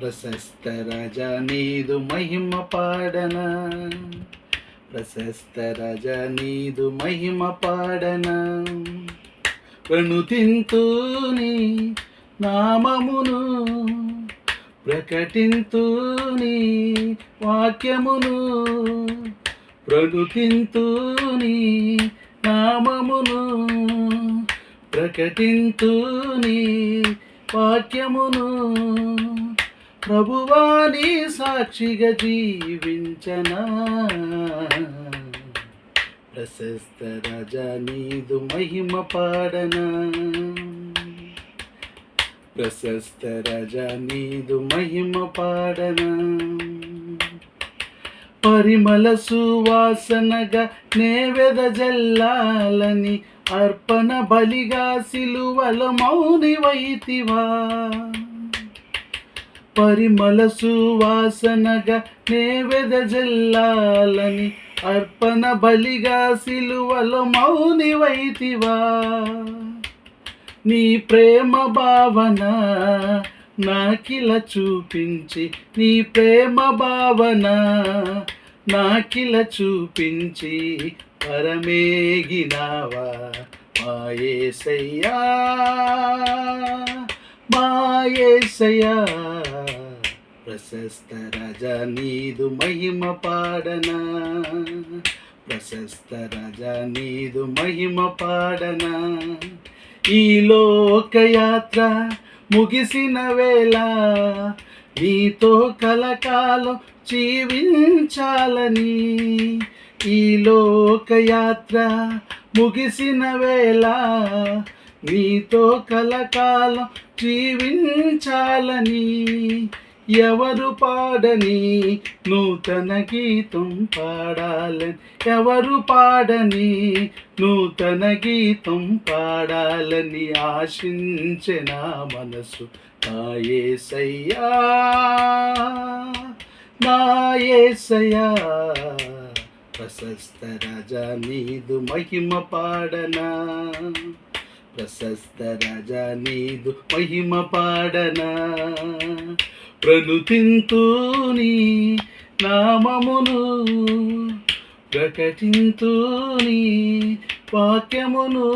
ప్రశస్త రాజా నీదు మహిమ పాడన. ప్రశస్త రాజా నీదు మహిమ పాడన. ప్రణుతింతూని నామమును ప్రకటింతూని వాక్యమును ప్రణుతింతూని నామమును ప్రకటింతూని వాక్యమును. ప్రభువాని సాక్షిగా జీవించనా? ప్రశస్త రాజా నీదు మహిమ పాడనా? ప్రశస్త రాజా నీదు మహిమ పాడనా? పరిమళ సువాసనగా నేవెద జల్లాలని అర్పణ బలిగా సిలువల మౌని వైతివా పరిమళ సువాసనగా నేవెద జల్లాలని అర్పణ బలిగా సిలువలో మౌని వైతివా. నీ ప్రేమ భావన నాకిల చూపించి నీ ప్రేమ భావన నాకిల చూపించి పరమేగినావా మాయేసయ్యా మాయేసయ్యా ప్రశస్త రాజా నీదు మహిమ పాడనా. ప్రశస్త రాజా నీదు మహిమ పాడనా. ఈ లోకయాత్ర ముగిసిన వేళ నీతో కలకాలం జీవించాలని. ఈ లోకయాత్ర ముగిసిన వేళ నీతో కలకాలం జీవించాలని. ఎవరు పాడని నూతన గీతం పాడాలని. ఎవరు పాడని నూతన గీతం పాడాలని ఆశించిన మనసు నాయసయ్యా నాయసయ్యా ప్రశస్త రాజా నీదు మహిమ పాడనా. ప్రశస్త రాజా నీదు మహిమ పాడనా? ప్రణుతింతూని నామమును ప్రకటింతూని వాక్యమును.